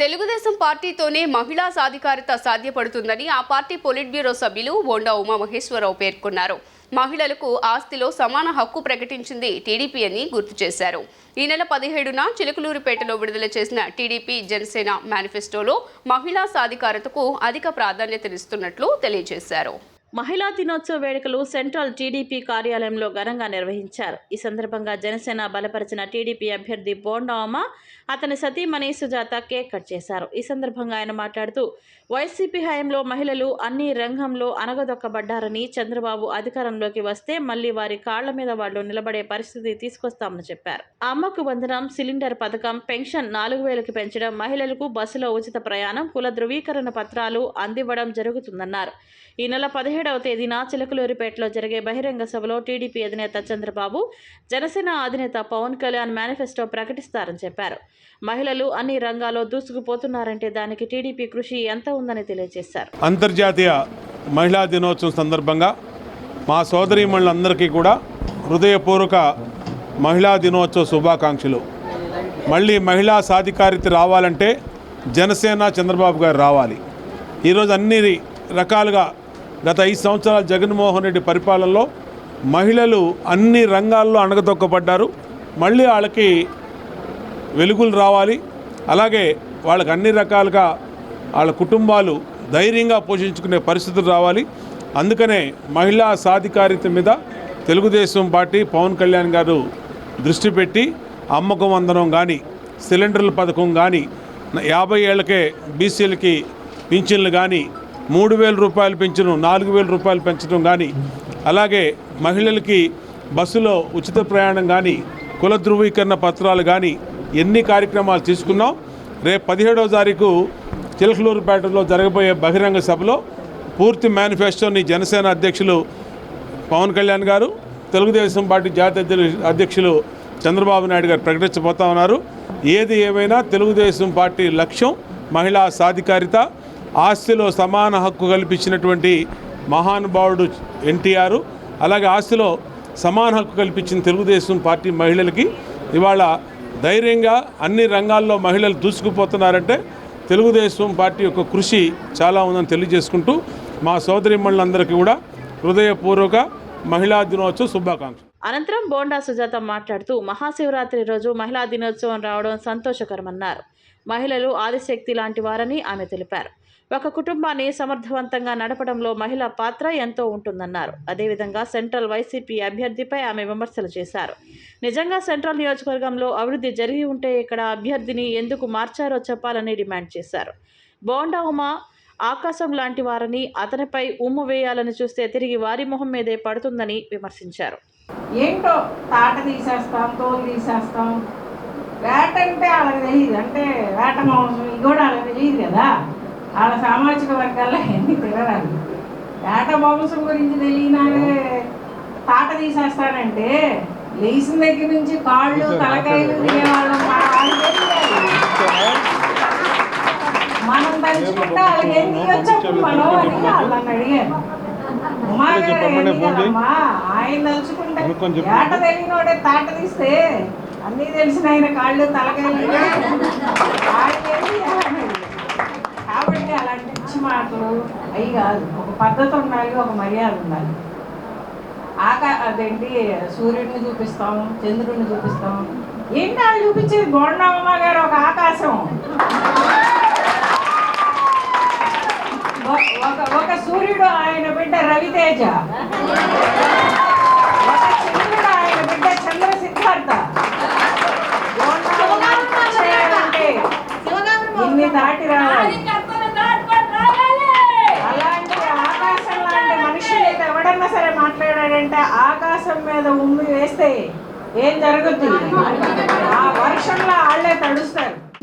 తెలుగుదేశం పార్టీతోనే మహిళా సాధికారత సాధ్యపడుతుందని ఆ పార్టీ పొలిట్ బ్యూరో సభ్యులు బోండా ఉమామహేశ్వరరావు పేర్కొన్నారు. మహిళలకు ఆస్తిలో సమాన హక్కు ప్రకటించింది టీడీపీ అని గుర్తు చేశారు. ఈ నెల పదిహేడున చిలకలూరుపేటలో విడుదల చేసిన టీడీపీ జనసేన మేనిఫెస్టోలో మహిళా సాధికారతకు అధిక ప్రాధాన్యతనిస్తున్నట్లు తెలియజేశారు. మహిళా దినోత్సవ వేడుకలు సెంట్రల్ టీడీపీ కార్యాలయంలో ఘనంగా నిర్వహించారు. ఈ సందర్భంగా జనసేన బలపరిచిన టీడీపీ అభ్యర్థి బోండామ అతని సతీమణి సుజాత కేక్ కట్ చేశారు. ఈ సందర్భంగా ఆయన మాట్లాడుతూ వైసీపీ హయాంలో మహిళలు అన్ని రంగంలో అనగదొక్కబడ్డారని చంద్రబాబు అధికారంలోకి వస్తే మళ్ళీ వారి కాళ్ళ మీద వాళ్ళు నిలబడే పరిస్థితి తీసుకొస్తామని చెప్పారు. అమ్మకు వందనం సిలిండర్ పథకం పెన్షన్ నాలుగు వేలకు పెంచడం మహిళలకు బస్సులో ఉచిత ప్రయాణం కుల ధృవీకరణ పత్రాలు అందివ్వడం జరుగుతుందన్నారు. ఈ నెల పదిహేడు పదిహేడవ తేదీన చిలకలూరిపేటలో జరిగే బహిరంగ సభలో టీడీపీ అధినేత చంద్రబాబు జనసేన అధినేత పవన్ కళ్యాణ్ మేనిఫెస్టో ప్రకటిస్తారని చెప్పారు. మహిళలు అన్ని రంగాల్లో దూసుకుపోతున్నారంటే దానికి టీడీపీ కృషి ఎంత ఉందని తెలియజేశారు. అంతర్జాతీయ మహిళా దినోత్సవం సందర్భంగా మా సోదరీమణులందరికీ కూడా హృదయపూర్వక మహిళా దినోత్సవ శుభాకాంక్షలు. మళ్ళీ మహిళా సాధికారిత రావాలంటే జనసేన చంద్రబాబు గారు రావాలి. ఈరోజు అన్ని రకాలుగా గత ఐదు సంవత్సరాల జగన్మోహన్ రెడ్డి పరిపాలనలో మహిళలు అన్ని రంగాల్లో అణగతొక్కబడ్డారు మళ్ళీ వాళ్ళకి వెలుగులు రావాలి. అలాగే వాళ్ళకి అన్ని రకాలుగా వాళ్ళ కుటుంబాలు ధైర్యంగా పోషించుకునే పరిస్థితులు రావాలి. అందుకనే మహిళా సాధికారిత మీద తెలుగుదేశం పార్టీ పవన్ కళ్యాణ్ గారు దృష్టి పెట్టి అమ్మకం వందనం కానీ సిలిండర్ల పథకం కానీ యాభై ఏళ్ళకే బీసీలకి పింఛన్లు కానీ మూడు వేల రూపాయలు పెంచడం నాలుగు వేల రూపాయలు పెంచడం కానీ అలాగే మహిళలకి బస్సులో ఉచిత ప్రయాణం కానీ కుల ధృవీకరణ పత్రాలు కానీ ఎన్ని కార్యక్రమాలు తీసుకున్నాం రేపు పదిహేడవ తారీఖు చిలకలూరుపేటలో జరగబోయే బహిరంగ సభలో పూర్తి మేనిఫెస్టోని జనసేన అధ్యక్షులు పవన్ కళ్యాణ్ గారు తెలుగుదేశం పార్టీ జాతీయ అధ్యక్షులు చంద్రబాబు నాయుడు గారు ప్రకటించబోతా ఉన్నారు. ఏది ఏమైనా తెలుగుదేశం పార్టీ లక్ష్యం మహిళా సాధికారిత ఆస్తిలో సమాన హక్కు కల్పించినటువంటి మహానుభావుడు ఎన్టీఆర్ అలాగే ఆస్తిలో సమాన హక్కు కల్పించిన తెలుగుదేశం పార్టీ మహిళలకి ఇవాళ ధైర్యంగా అన్ని రంగాల్లో మహిళలు దూసుకుపోతున్నారంటే తెలుగుదేశం పార్టీ యొక్క కృషి చాలా ఉందని తెలియజేసుకుంటూ మా సోదరిమణులందరికీ కూడా హృదయపూర్వక మహిళా దినోత్సవ శుభాకాంక్షలు. అనంతరం బోండా సుజాత మాట్లాడుతూ మహాశివరాత్రి రోజు మహిళా దినోత్సవం రావడం సంతోషకరమన్నారు. మహిళలు ఆదిశక్తి లాంటి వారని ఆమె తెలిపారు. ఒక కుటుంబాన్ని సమర్థవంతంగా నడపడంలో మహిళ పాత్ర ఎంతో ఉంటుందన్నారు. అదేవిధంగా సెంట్రల్ వైసీపీ అభ్యర్థిపై ఆమె విమర్శలు చేశారు. నిజంగా సెంట్రల్ నియోజకవర్గంలో అభివృద్ధి జరిగి ఉంటే ఇక్కడ అభ్యర్థిని ఎందుకు మార్చారో చెప్పాలని డిమాండ్ చేశారు. బోండా ఉమా ఆకాశం లాంటి వారని అతనిపై ఉమ్ము వేయాలని చూస్తే తిరిగి వారి మొహం మీదే పడుతుందని విమర్శించారు. ఏంటో తాట తీసేస్తాం తోలు తీసేస్తాం. వేట అంటే వాళ్ళకి తెలియదు. అంటే వేట మాంసం ఇది కూడా వాళ్ళకి తెలియదు కదా. వాళ్ళ సామాజిక వర్గాల్లో ఎన్ని తిరగాలి వేట మాంసం గురించి తెలియనాడే తాట తీసేస్తానంటే లేచిన దగ్గర నుంచి కాళ్ళు తలకాయలు తినేవాళ్ళం. మనం తలుచుకుంటే వాళ్ళకి తీయొచ్చు? మనం అని వాళ్ళని అడిగాను ఏంటి ఆయన తలుచుకుంటే. ఏట తెలియనోడే తాట తీస్తే అన్నీ తెలిసిన ఆయన కాళ్ళు తలకాయలు ఉంటే అలాంటి పిచ్చి మాటలు అవి కాదు. ఒక పద్ధతి ఉండాలి ఒక మర్యాద ఉండాలి. ఆకా అదేంటి సూర్యుడిని చూపిస్తాం చంద్రుడిని చూపిస్తాం. ఏంటి వాళ్ళు చూపించేది? బోండమ్మ గారు ఒక ఆకాశం. ఒక ఒక సూర్యుడు ఆయన బిడ్డ రవితేజ. ఒక చంద్రుడు ఆయన బిడ్డ చంద్ర సిద్ధార్థ ఇన్ని దాటి రావాలి అలాంటి ఆకాశం లాంటి మనిషి మీద ఎవడన్నా సరే మాట్లాడాడంటే ఆకాశం మీద ఉమ్మి వేస్తే ఏం జరుగుతుంది ఆ వర్షంలో వాళ్ళే తడుస్తారు.